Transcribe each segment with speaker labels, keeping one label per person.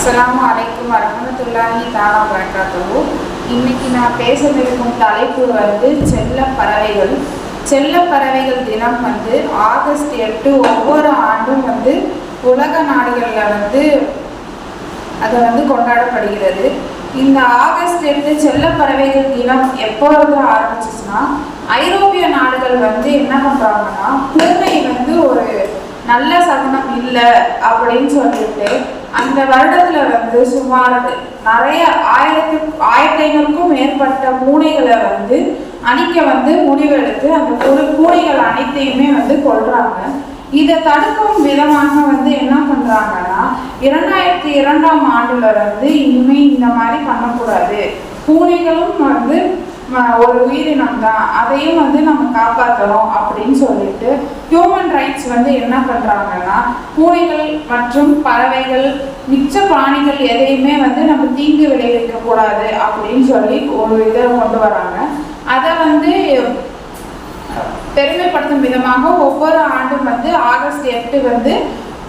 Speaker 1: அஸ்ஸலாமு அலைக்கும் வரமத்துல்லாஹி தாலா வரகாத்துஹு இன்னைக்கு நான் பேச விரும்பும் தலைப்பு வந்து செல்ல பறவைகள். செல்ல பறவைகள் தினம் வந்து ஆகஸ்ட் எட்டு ஒவ்வொரு ஆண்டும் வந்து உலக நாடுகளில் வந்து அது வந்து கொண்டாடப்படுகிறது. இந்த ஆகஸ்ட் எட்டு செல்ல பறவைகள் தினம் எப்பொழுது ஆரம்பிச்சிச்சுன்னா ஐரோப்பிய நாடுகள் வந்து என்ன பண்ணுறாங்கன்னா பூனை வந்து ஒரு நல்ல சகுனம் இல்லை அப்படின்னு சொல்லிட்டு அந்த வருடத்துல வந்து சுமார் நிறைய ஆயிரத்து ஆயிரத்தி ஐநூறுக்கும் மேற்பட்ட பூனைகளை வந்து அணிக்க வந்து முடிவெடுத்து அந்த ஒரு பூனைகள் அனைத்தையுமே வந்து கொள்றாங்க இதை தடுக்கும் விதமாக வந்து என்ன பண்றாங்கன்னா இரண்டாயிரத்தி இரண்டாம் ஆண்டுல வந்து இனிமே இந்த மாதிரி பண்ணக்கூடாது. பூனைகளும் வந்து ஒரு உயிரினம் தான். அதையும் வந்து நம்ம காப்பாற்றணும் அப்படின்னு சொல்லிட்டு ஹியூமன் ரைட்ஸ் வந்து என்ன பண்றாங்கன்னா பூனைகள் மற்றும் பறவைகள் மிச்ச பிராணிகள் எதையுமே வந்து நம்ம தீங்கு விளைவிக்க கூடாது அப்படின்னு சொல்லி ஒரு இதை கொண்டு வராங்க. அதை வந்து பெருமைப்படுத்தும் விதமாக ஒவ்வொரு ஆண்டும் வந்து ஆகஸ்ட் எட்டு வந்து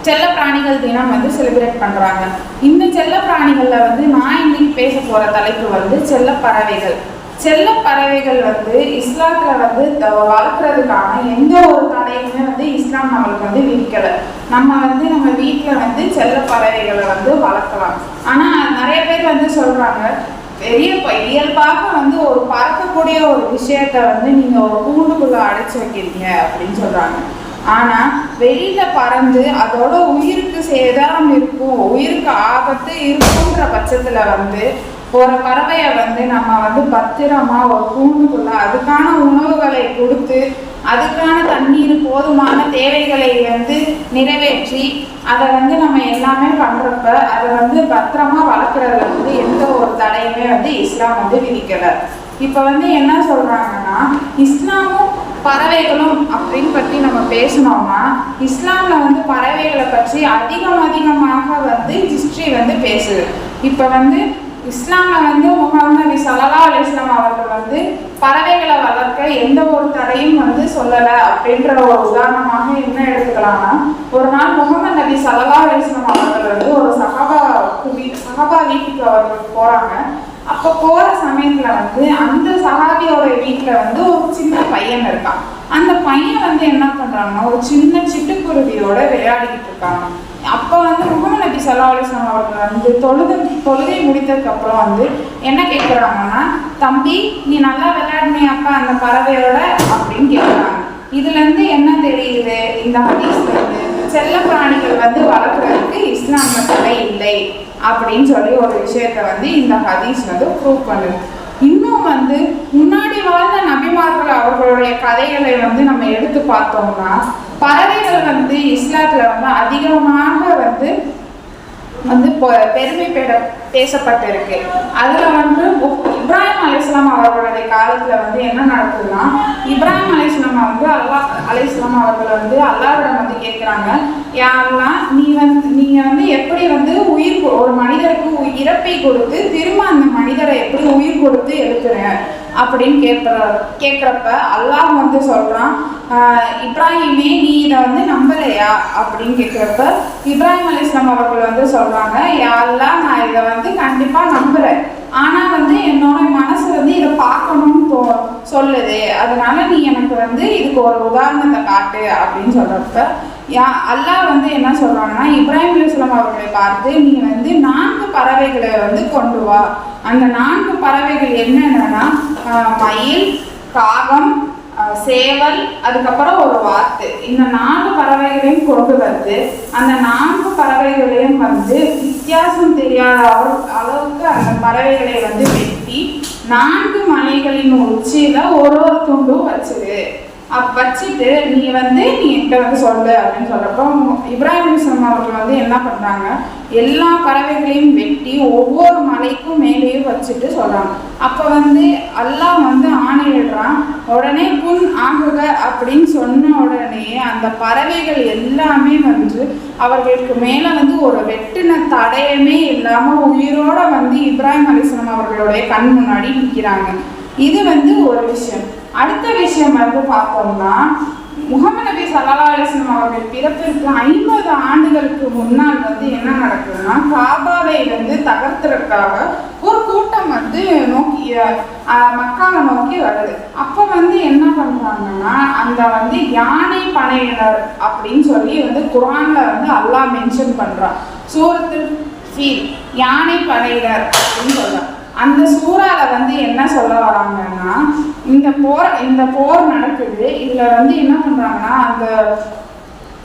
Speaker 1: செல்ல பிராணிகள் தினம் வந்து செலிப்ரேட் பண்றாங்க. இந்த செல்ல பிராணிகள்ல வந்து நான் இன்னைக்கு பேச போற தலைப்பு வந்து செல்ல பறவைகள். செல்ல பறவைகள் வந்து இஸ்லாத்துல வந்து வளர்க்குறதுக்கான எந்த ஒரு தடையுமே வந்து இஸ்லாம் நம்மளுக்கு வந்து விதிக்கலை. நம்ம வந்து நம்ம வீட்டில் வந்து செல்ல பறவைகளை வந்து வளர்க்கலாம். ஆனால் நிறைய பேர் வந்து சொல்கிறாங்க பெரிய இயல்பாக வந்து ஒரு பறக்கக்கூடிய ஒரு விஷயத்த வந்து நீங்கள் ஒரு கூண்டுக்குள்ளே அடைச்சி வைக்கிறீங்க அப்படின்னு சொல்கிறாங்க ஆனால் வெளியில் பறந்து அதோட உயிருக்கு சேதாரம் இருக்கும் உயிருக்கு ஆபத்து இருக்குன்ற பட்சத்தில் வந்து ஒரு பறவையை வந்து நம்ம வந்து பத்திரமா ஒரு கூண்டுக்குள்ள அதுக்கான உணவுகளை கொடுத்து அதுக்கான தண்ணீர் போதுமான தேவைகளை வந்து நிறைவேற்றி அதை வந்து நம்ம எல்லாமே பண்றப்ப அதை வந்து பத்திரமா வளர்க்குறதுல வந்து எந்த ஒரு தடையுமே வந்து இஸ்லாம் வந்து விதிக்கலை. இப்போ வந்து என்ன சொல்றாங்கன்னா இஸ்லாமும் பறவைகளும் அப்படின்னு பற்றி நம்ம பேசினோம்னா இஸ்லாமில் வந்து பறவைகளை பற்றி அதிகம் அதிகமாக வந்து ஹிஸ்ட்ரி வந்து பேசுது. இப்போ வந்து இஸ்லாமில் வந்து முகமது நபி ஸல்லல்லாஹு அவர்கள் வந்து பறவைகளை வளர்க்க எந்த ஒரு தடையும் வந்து சொல்லலை அப்படின்ற ஒரு உதாரணமாக என்ன எடுத்துக்கலாம்னா ஒரு நாள் முகமது நபி சலலா அலைஹி அவர்கள் வந்து ஒரு சகாபா வீ- சகாபா வீட்டுக்கு அவர்கள் போகிறாங்க அப்போ போகிற சமயத்தில் வந்து அந்த சகாபியோட வீட்டில் வந்து ஒரு சின்ன பையன் இருக்கான். அந்த பையன் வந்து என்ன பண்ணுறாங்கன்னா ஒரு சின்ன சிட்டுக்குருவியோட விளையாடிக்கிட்டு இருக்காங்க அப்போ வந்து முகமது நபி ஸல்லல்லாஹு அலைஹி அவர்கள் வந்து தொழுது தொழுகை முடித்ததுக்கப்புறம் வந்து என்ன கேட்குறாங்கன்னா தம்பி நீ நல்லா விளையாடினியாப்பா அந்த பறவையோட அப்படின்னு கேட்குறாங்க இதுலேருந்து என்ன தெரியுது? இந்த ஹதீஸ்லேருந்து செல்ல பிராணிகள் வந்து வளர்க்குறதுக்கு இஸ்லாம் மட்டுமே இல்லை அப்படின்னு சொல்லி ஒரு விஷயத்த வந்து இந்த ஹதீஸ் வந்து ப்ரூவ் பண்ணுது. இன்னும் வந்து முன்னாடி வாழ்ந்த நபிமார்கள் அவர்களுடைய கதைகளை வந்து நம்ம எடுத்து பார்த்தோம்னா பறவைகள் வந்து இஸ்லாத்துல வந்து அதிகமாக வந்து வந்து பெருமை பெற பேசப்பட்டிருக்கு. அதுல வந்து இப்ராஹிம் அலிஸ்லாம் அவர்களுடைய காலத்துல வந்து என்ன நடக்குதுன்னா இப்ராஹிம் அலிஸ்லாம் வந்து அல்லாஹ் அலிஸ்லாம் அவர்கள் வந்து அல்லாவிடம் வந்து கேட்குறாங்க யாரெல்லாம் நீ வந்து நீங்க வந்து எப்படி வந்து ஒரு மனிதருக்கு இறப்பை கொடுத்து திரும்ப அந்த மனிதரை எப்படி உயிர் கொடுத்து எடுக்கிறேன் அப்படின்னு கேட்குற கேட்குறப்ப அல்லாஹ் வந்து சொல்கிறான் இப்ராஹிமே நீ இதை வந்து நம்பலையா? அப்படின்னு கேட்குறப்ப இப்ராஹிம் அலிஸ்லாம் அவர்கள் வந்து சொல்றாங்க யாரெல்லாம் நான் இதை வந்து கண்டிப்பாக நம்புறேன். ஆனா வந்து என்னோட மனசு வந்து இதை பார்க்கணும்னு தோ சொல்லுது. அதனால நீ எனக்கு வந்து இதுக்கு ஒரு உதாரணத்தை காட்டு அப்படின்னு சொல்றப்ப யா அல்லாஹ் வந்து என்ன சொல்கிறாங்கன்னா இப்ராஹிம் அலிஸ்லாம் அவர்களை பார்த்து நீ வந்து நான்கு பறவைகளை வந்து கொண்டு வா. அந்த நான்கு பறவைகள் என்னென்னா மயில் காகம் சேவல் அதுக்கப்புறம் ஒரு வாத்து. இந்த நான்கு பறவைகளையும் கொண்டு வந்து அந்த நான்கு பறவைகளையும் வந்து வித்தியாசம் தெரியாத அளவுக்கு அந்த பறவைகளை வந்து வெட்டி நான்கு மலைகளின் உச்சியில ஒரு ஒரு துண்டும் வச்சிரு. அப்போ வச்சுட்டு நீ வந்து நீ என்கிட்ட வந்து சொல்லு அப்படின்னு சொல்றப்போ இப்ராஹிம் அலிஸ்லாம் அவர்கள் வந்து என்ன பண்றாங்க எல்லா பறவைகளையும் வெட்டி ஒவ்வொரு மலைக்கும் மேலேயும் வச்சுட்டு சொல்றாங்க. அப்ப வந்து அல்லாஹ் வந்து ஆணையிடுறான் உடனே புண் ஆகுக அப்படின்னு சொன்ன உடனே அந்த பறவைகள் எல்லாமே வந்து அவர்களுக்கு மேல வந்து ஒரு வெட்டின தடயமே இல்லாம உயிரோட வந்து இப்ராஹிம் அலிஸ்லாம் அவர்களுடைய கண் முன்னாடி நிற்கிறாங்க இது வந்து ஒரு விஷயம். அடுத்த விஷயம் வந்து பார்த்தோம்னா முகமது நபி சல்லா அவர்கள் பிறப்பிற்கு ஐம்பது ஆண்டுகளுக்கு முன்னால் வந்து என்ன நடக்குதுன்னா காபாவை வந்து தகர்த்துறதுக்காக ஒரு கூட்டம் வந்து நோக்கி மக்களை நோக்கி வருது. அப்போ வந்து என்ன பண்ணுறாங்கன்னா அந்த வந்து யானை பனையினர் அப்படின்னு சொல்லி வந்து குரான்ல வந்து அல்லாஹ் மென்ஷன் பண்ணுறான் சூரத்தில் ஃபீல் யானை படையினர் அப்படின்னு சொல்கிறான் அந்த சூறால வந்து என்ன சொல்ல வராங்கன்னா இந்த போர் இந்த போர் நடக்குது. இதுல வந்து என்ன பண்றாங்கன்னா அந்த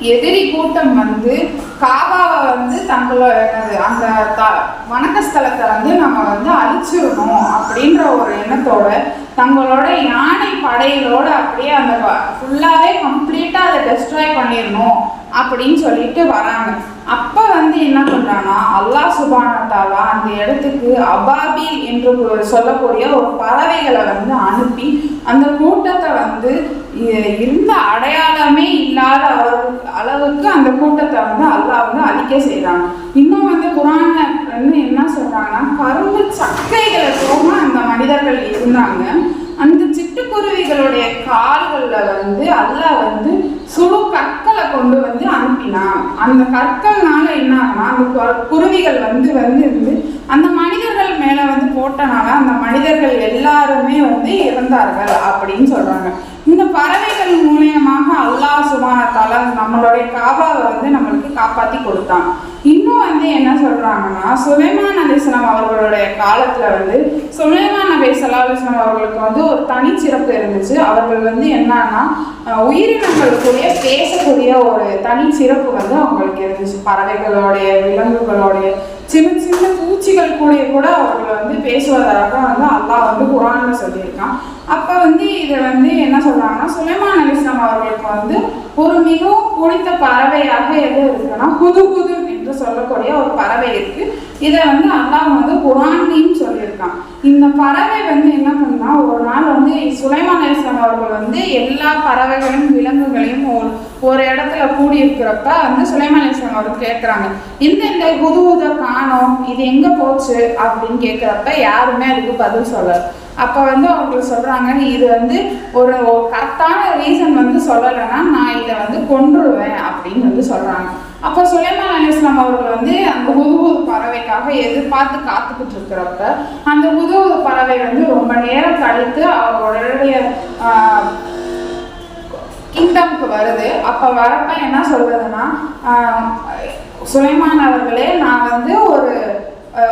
Speaker 1: எதிரி கூட்டம் வந்து காபாவை வந்து தங்களோட என்னது அந்த த வணக்க ஸ்தலத்தை வந்து நம்ம வந்து அழிச்சிடணும் அப்படின்ற ஒரு எண்ணத்தோட தங்களோட யானை படைகளோட அப்படியே அந்த ஃபுல்லாகவே கம்ப்ளீட்டாக அதை டெஸ்ட்ராய் பண்ணிடணும் அப்படின்னு சொல்லிட்டு வராங்க. அப்போ வந்து என்ன பண்ணுறாங்கன்னா அல்லாஹ் சுபானத்தாலா அந்த இடத்துக்கு அபாபில் என்று சொல்லக்கூடிய ஒரு பறவைகளை வந்து அனுப்பி அந்த கூட்டத்தை வந்து இருந்த அடையாளமே இல்லாத அளவு அளவுக்கு அந்த கூட்டத்தை வந்து அல்லாஹ் வந்து அழிக்க செய்கிறாங்க இன்னும் வந்து குரான் வந்து என்ன சொல்கிறாங்கன்னா கரும்பு சக்கைகளை போக அந்த மனிதர்கள் இருந்தாங்க. அந்த சிட்டுக்குருவிகளுடைய கால்களில் வந்து அல்லாஹ் வந்து சுடு கற்களை கொண்டு வந்து அனுப்பினான். அந்த கற்கள்னால என்ன ஆகுனா அந்த குருவிகள் வந்து வந்து இருந்து அந்த மனிதர்கள் மேலே வந்து போட்டனால அந்த மனிதர்கள் எல்லாருமே வந்து இறந்தார்கள் அப்படின்னு சொல்கிறாங்க இந்த பறவைகள் மூலியமாக அல்லாஹ் சுபானத்தால நம்மளுடைய காபாவை வந்து நம்மளுக்கு காப்பாற்றி கொடுத்தான். இன்னும் வந்து என்ன சொல்கிறாங்கன்னா சுலைமான் அலிஸ்லாம் அவர்களுடைய காலத்தில் வந்து சுலைமான் நபி சல்லா அலிஸ்லாம் அவர்களுக்கு வந்து ஒரு தனிச்சிறப்பு இருந்துச்சு. அவர்கள் வந்து என்னன்னா உயிரினங்களுக்குரிய பேசக்கூடிய ஒரு தனி சிறப்பு வந்து அவங்களுக்கு இருந்துச்சு. பறவைகளுடைய விலங்குகளுடைய சின்ன சின்ன பூச்சிகள் கூட கூட அவர்கள் வந்து பேசுவதாக வந்து அல்லாஹ் வந்து குரான்ல சொல்லியிருக்கான். அப்போ வந்து இதை வந்து என்ன சொல்கிறாங்கன்னா சுலைமான் அலிஸ்லாம் அவர்களுக்கு வந்து ஒரு மிகவும் பிடித்த பறவையாக எது இருக்குன்னா புது புது என்று சொல்லக்கூடிய ஒரு பறவை இருக்கு. இதை வந்து அல்லாஹ் வந்து குரான்லையும் சொல்லியிருக்கான். இந்த பறவை வந்து என்ன பண்ணா ஒரு நாள் வந்து சுலைமான் அலிஸ்லாம் அவர்கள் வந்து எல்லா பறவைகளையும் விலங்குகளையும் ஒரு ஒரு இடத்துல கூடி இருக்கிறப்ப வந்து சுலைமான் அலிஸ்லாம் அவர் கேட்குறாங்க இந்த இந்த புது புதை காணோம் இது எங்க போச்சு? அப்படின்னு கேட்குறப்ப யாருமே அதுக்கு பதில் சொல்லல. அப்போ வந்து அவங்க சொல்கிறாங்க இது வந்து ஒரு கரெக்டான ரீசன் வந்து சொல்லலைன்னா நான் இதை வந்து கொன்றுவேன் அப்படின்னு வந்து சொல்கிறாங்க அப்போ சுலைமான் அலிஸ்லாம் அவர்கள் வந்து அந்த உதவுவது பறவைக்காக எதிர்பார்த்து காத்துக்கிட்டு இருக்கிறப்ப அந்த உதவுவது பறவை வந்து ரொம்ப நேரம் கழித்து அவருடைய கிங்டம்க்கு வருது. அப்போ வரப்ப என்ன சொல்றதுன்னா சுலைமான் அவர்களே நான் வந்து ஒரு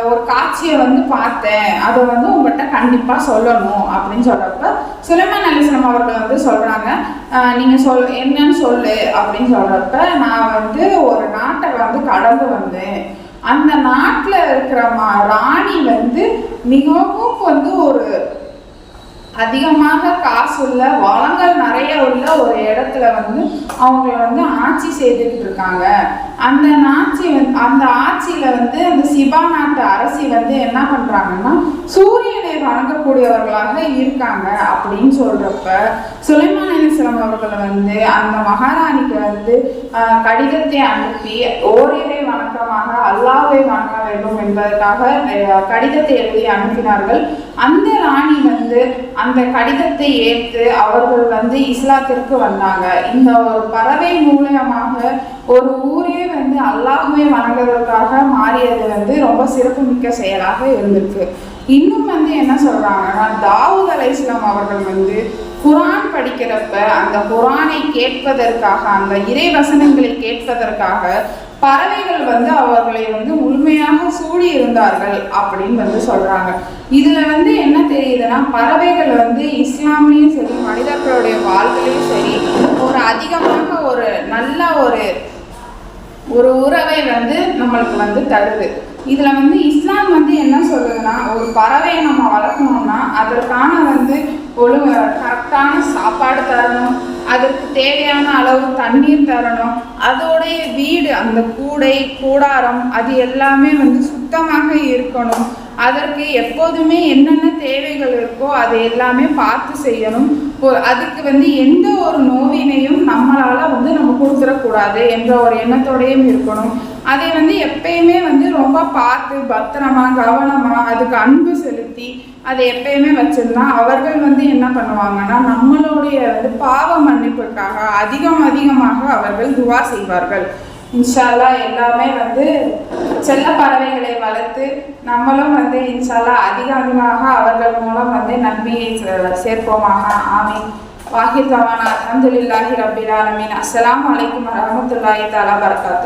Speaker 1: ஒரு காட்சியை வந்து பார்த்தேன். அதை வந்து உங்கள்கிட்ட கண்டிப்பாக சொல்லணும் அப்படின்னு சொல்கிறப்ப சுலைமான் அலிஸ்லாம் அவர்கள் வந்து சொல்கிறாங்க நீங்கள் சொல் என்னன்னு சொல்லு அப்படின்னு சொல்கிறப்ப நான் வந்து ஒரு நாட்டை வந்து கடந்து வந்தேன். அந்த நாட்டில் இருக்கிற மா ராணி வந்து மிகவும் வந்து ஒரு அதிகமாக காசு உள்ள வளங்கள் நிறைய உள்ள ஒரு இடத்துல வந்து அவங்க வந்து ஆட்சி செய்துக்கிட்டு இருக்காங்க. அந்த நாட்சி அந்த ஆட்சியில வந்து அந்த சிபா நாட்டு அரசி வந்து என்ன பண்றாங்கன்னா சூரியனை வணங்கக்கூடியவர்களாக இருக்காங்க அப்படின்னு சொல்றப்ப சுலைமான் அலிஸ்லாம் அவர்கள் வந்து அந்த மகாராணிக்கு வந்து கடிதத்தை அனுப்பி ஓரிரை வணக்கமாக அல்லாவை வணங்க வேண்டும் என்பதற்காக கடிதத்தை எழுதி அனுப்பினார்கள். அந்த ராணி வந்து அந்த கடிதத்தை ஏற்று அவர்கள் வந்து இஸ்லாத்திற்கு வந்தாங்க. இந்த ஒரு பறவை மூலியமாக ஒரு ஊரே வந்து அல்லாஹ்வை வணங்குவதற்காக மாறியது வந்து ரொம்ப சிறப்புமிக்க செயலாக இருந்திருக்கு. இன்னும் வந்து என்ன சொல்கிறாங்கன்னா தாவூத் அலைஹிஸ்ஸலாம் அவர்கள் வந்து குரான் படிக்கிறப்ப அந்த குரானை கேட்பதற்காக அந்த இறை வசனங்களை கேட்பதற்காக பறவைகள் வந்து அவர்களை வந்து முழுமையாக சூடி இருந்தார்கள் அப்படின்னு வந்து சொல்றாங்க. இதுல வந்து என்ன தெரியுதுன்னா பறவைகள் வந்து இஸ்லாம்லேயும் சரி மனிதர்களுடைய வாழ்விலையும் சரி ஒரு அதிகமாக ஒரு நல்ல ஒரு ஒரு உறவை வந்து நம்மளுக்கு வந்து தருது. இதில் வந்து இஸ்லாம் வந்து என்ன சொல்லுதுன்னா ஒரு பறவையை நம்ம வளர்க்கணும்னா அதற்கான வந்து ஒழுங்கு கரெக்டான சாப்பாடு தரணும் அதற்கு தேவையான அளவு தண்ணீர் தரணும் அதோடைய வீடு அந்த கூடை கூடாரம் அது எல்லாமே வந்து சுத்தமாக இருக்கணும். அதற்கு எப்போதுமே என்னென்ன தேவைகள் இருக்கோ அதை எல்லாமே பார்த்து செய்யணும். அதுக்கு வந்து எந்த ஒரு நோவினையும் நம்மளால் வந்து நம்ம கொடுத்துடக்கூடாது என்ற ஒரு எண்ணத்தோடையும் இருக்கணும். அதை வந்து எப்பயுமே வந்து ரொம்ப பார்த்து பத்திரமா கவனமா அதுக்கு அன்பு செலுத்தி அதை எப்பயுமே வச்சிருந்தா அவர்கள் வந்து என்ன பண்ணுவாங்கன்னா நம்மளுடைய வந்து பாவ மன்னிப்புக்காக அதிகம் அதிகமாக அவர்கள் துவா செய்வார்கள். இன்ஷால்லா எல்லாமே வந்து செல்ல பறவைகளை வளர்த்து நம்மளும் வந்து இன்ஷால்லா அதிக அதிகமாக அவர்கள் மூலம் வந்து நன்மையை சே- சேர்ப்போமாக. ஆமீன். வாஹிர் தவானா. அஹமதுல்லாஹி ரப்பில் ஆலமீன். அஸ்ஸலாமு அலைக்கும் வரஹ்மத்துல்லாஹி தஆலா பரகாத்து